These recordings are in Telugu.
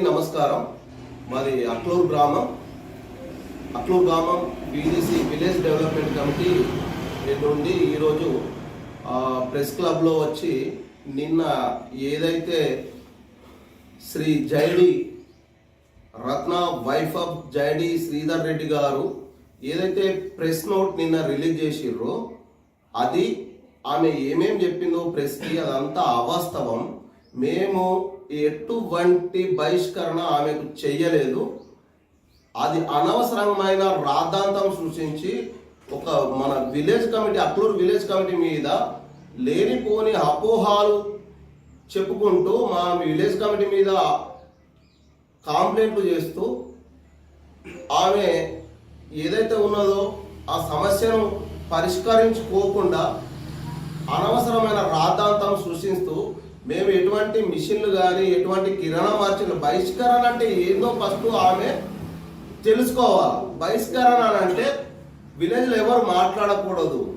నమస్కారం. మాది అక్లూరు గ్రామం. అక్లూరు గ్రామం బీజేసీ విలేజ్ డెవలప్మెంట్ కమిటీ నుండి ఈరోజు ప్రెస్ క్లబ్లో వచ్చి నిన్న ఏదైతే Shri J D Ratna wife of J D Sridhar Reddy గారు ఏదైతే ప్రెస్ నోట్ నిన్న రిలీజ్ చేసిర్రో అది ఆమె ఏమేం చెప్పిందో ప్రెస్కి అదంతా అవాస్తవం. మేము ఎటువంటి బహిష్కరణ ఆమెకు చెయ్యలేదు. అది అనవసరమైన రాద్ధాంతం సృష్టించి ఒక మన village committee Akluru village committee మీద లేనిపోని అపోహాలు చెప్పుకుంటూ మా విలేజ్ కమిటీ మీద కాంప్లైంట్లు చేస్తూ ఆమె ఏదైతే ఉన్నదో ఆ సమస్యను పరిష్కరించుకోకుండా అనవసరమైన రాద్ధాంతం సృష్టిస్తూ మేము ఎటువంటి మిషన్లు కానీ ఎటువంటి కిరాణా మార్చులు బహిష్కరణ అంటే ఏందో ఫస్ట్ ఆమె తెలుసుకోవాలి. బహిష్కరణ అని అంటే విలేజ్లో ఎవరు మాట్లాడకూడదు.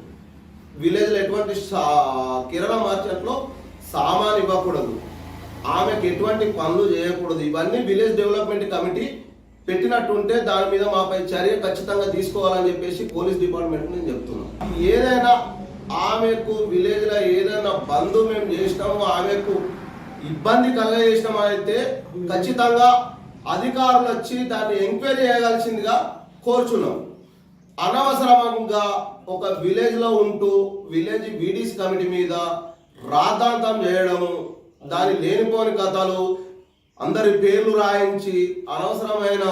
విలేజ్లో ఎటువంటి సా- కిరాణా మార్కెట్లో సామాన్ ఇవ్వకూడదు. ఆమెకు ఎటువంటి పనులు చేయకూడదు. ఇవన్నీ విలేజ్ డెవలప్మెంట్ కమిటీ పెట్టినట్టుంటే దాని మీద మాపై చర్య ఖచ్చితంగా తీసుకోవాలని చెప్పేసి పోలీస్ డిపార్ట్మెంట్ నేను చెప్తున్నాను. ఏదైనా ఆమెకు విలేజ్లో ఏదైనా బంధు మేము చేసినాము ఆమెకు ఇబ్బంది కలగజేసినాం అయితే ఖచ్చితంగా అధికారులు వచ్చి దాన్ని ఎంక్వైరీ చేయగలిసిందిగా కోరుచున్నాం. అనవసరంగా ఒక విలేజ్లో ఉంటూ విలేజ్ బీడీసీ కమిటీ మీద రాద్ధాంతం చేయడము దాని లేనిపోని కథలు అందరి పేర్లు రాయించి అనవసరమైన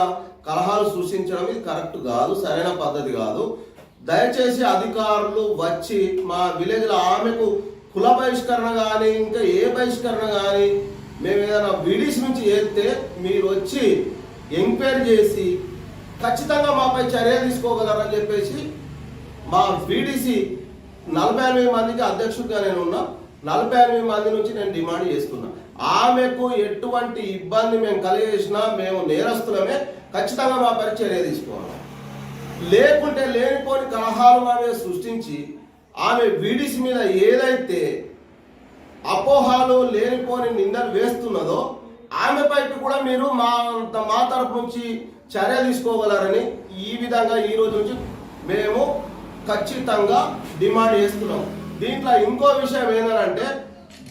కలహాలు సృష్టించడం ఇది కరెక్ట్ కాదు సరైన పద్ధతి కాదు. దయచేసి అధికారులు వచ్చి మా విలేజ్లో ఆమెకు కుల బహిష్కరణ కానీ ఇంకా ఏ బహిష్కరణ కానీ మేము ఏదైనా విడిస్ నుంచి చేస్తే మీరు వచ్చి ఎంక్వైరీ చేసి ఖచ్చితంగా మాపై చర్య తీసుకోగలరని చెప్పేసి మా వీడీసీ నలభై ఎనిమిది మందికి అధ్యక్షుడిగా నేను ఉన్నా. నలభై ఎనిమిది మంది నుంచి నేను డిమాండ్ చేస్తున్నా. ఆమెకు ఎటువంటి ఇబ్బంది మేము కలిగేసినా మేము నేరస్తులమే. ఖచ్చితంగా మా పై చర్య తీసుకోవాలి. లేకుంటే లేనిపోని కలహాలు ఆమె సృష్టించి ఆమె వీడిసి మీద ఏదైతే అపోహాలు లేనిపోని నిందలు వేస్తున్నదో ఆమె పైకి కూడా మీరు మా మా తరపు నుంచి చర్య తీసుకోగలరని ఈ విధంగా ఈ రోజు నుంచి మేము ఖచ్చితంగా డిమాండ్ చేస్తున్నాం. దీంట్లో ఇంకో విషయం ఏంటంటే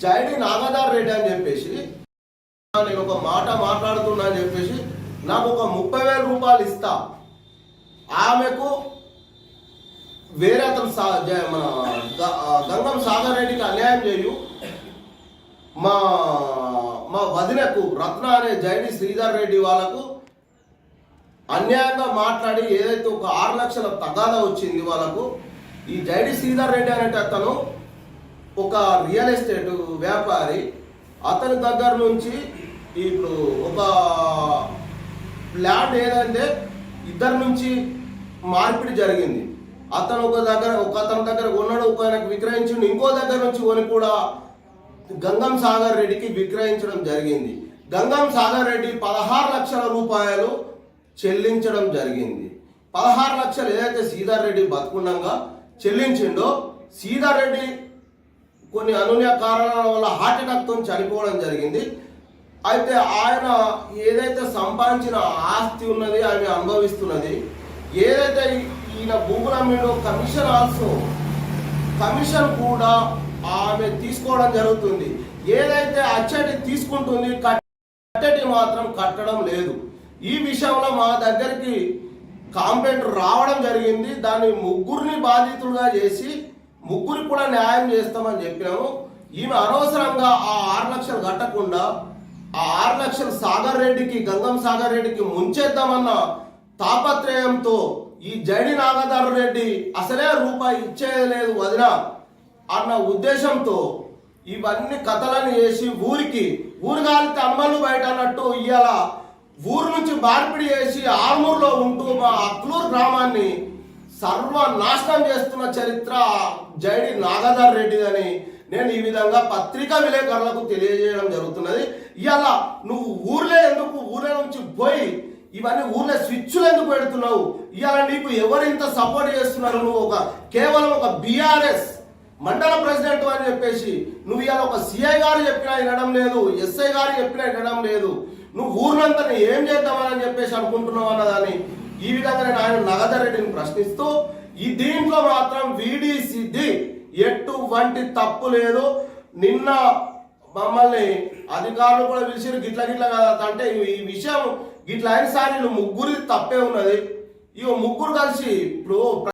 జైడి నాగదార్ రెడ్డి అని చెప్పేసి నేను ఒక మాట మాట్లాడుతున్నా అని చెప్పేసి నాకు ఒక ముప్పై వేల రూపాయలు ఇస్తా. ఆమెకు వేరే అతను సా జ- మన గంగం సాగర్ రెడ్డికి అన్యాయం చేయు. మా మా వదినకు రత్న అనే జైని శ్రీధర్ రెడ్డి వాళ్ళకు అన్యాయంగా మాట్లాడి ఏదైతే ఒక ఆరు లక్షల తగాదా వచ్చింది వాళ్ళకు ఈ జైడి శ్రీధర్ రెడ్డి అనేట అతను ఒక రియల్ ఎస్టేట్ వ్యాపారి. అతని దగ్గర నుంచి ఇప్పుడు ఒక ల్యాండ్ ఏదంటే ఇద్దరి నుంచి మార్పిడి జరిగింది. అతను ఒక దగ్గర ఒక అతని దగ్గర కొన్నాడు ఒక ఆయనకు విక్రయించిండు ఇంకో దగ్గర నుంచి కొని కూడా గంగం సాగర్ రెడ్డికి విక్రయించడం జరిగింది. గంగం సాగర్ రెడ్డి పదహారు లక్షల రూపాయలు చెల్లించడం జరిగింది. పదహారు లక్షలు ఏదైతే సీతార్ రెడ్డి బతుకుండగా చెల్లించిండో సీతార్ రెడ్డి కొన్ని అనూన్య కారణాల వల్ల హార్ట్ అటాక్తో చనిపోవడం జరిగింది. అయితే ఆయన ఏదైతే సంపాదించిన ఆస్తి ఉన్నది ఆమె అనుభవిస్తున్నది ఏదైతే ఈయన భూముల మీద కమిషన్ ఆల్సో కమిషన్ కూడా ఆమె తీసుకోవడం జరుగుతుంది. ఏదైతే అచ్చటి తీసుకుంటుంది కట్టటి మాత్రం కట్టడం లేదు. ఈ విషయంలో మా దగ్గరికి కాంప్లైంట్ రావడం జరిగింది. దాన్ని ముగ్గురిని బాధితులుగా చేసి ముగ్గురికి కూడా న్యాయం చేస్తామని చెప్పినాము. ఈమె అనవసరంగా ఆ ఆరు లక్షలు కట్టకుండా ఆ ఆరు లక్షలు సాగర్ రెడ్డికి గంగం సాగర్ రెడ్డికి ముంచేద్దామన్న తాపత్రయంతో ఈ జడి నాగధర రెడ్డి అసలే రూపాయి ఇచ్చేది లేదు వదిన అన్న ఉద్దేశంతో ఇవన్నీ కథలను చేసి ఊరికి ఊరు కాలితే అమ్మలు బయట అన్నట్టు ఇవాళ ఊరు నుంచి మార్పిడి చేసి ఆర్మూర్లో ఉంటూ మా అక్లూరు గ్రామాన్ని సర్వనాశనం చేస్తున్న చరిత్ర జైడి నాగధర్ రెడ్డిదని నేను ఈ విధంగా పత్రికా విలేకరులకు తెలియజేయడం జరుగుతున్నది. ఇవాళ నువ్వు ఊర్లే ఎందుకు? ఊరే నుంచి పోయి ఇవన్నీ ఊర్లో స్విచ్లు ఎందుకు పెడుతున్నావు? ఇవాళ నీకు ఎవరు ఇంత సపోర్ట్ చేస్తున్నారు? నువ్వు ఒక కేవలం ఒక బీఆర్ఎస్ మండల ప్రెసిడెంట్ అని చెప్పేసి నువ్వు ఇవాళ ఒక సిఐ గారు చెప్పినా వినడం లేదు ఎస్ఐ గారు చెప్పినా వినడం లేదు. నువ్వు ఊర్లంతా ఏం చేద్దామని చెప్పేసి అనుకుంటున్నావు అన్నదాన్ని ఈ విధంగా నేను ఆయన నగదరెడ్డిని ప్రశ్నిస్తూ ఈ దీంట్లో మాత్రం విడిసిది ఎటువంటి తప్పు లేదు. నిన్న మమ్మల్ని అధికారులు కూడా పిలిచిరు గిట్ల గిట్ల కదా. అంటే ఈ విషయం ఇట్లా అయిన సార్ ముగ్గురి తప్పే ఉన్నది. ఇక ముగ్గురు కలిసి ఇప్పుడు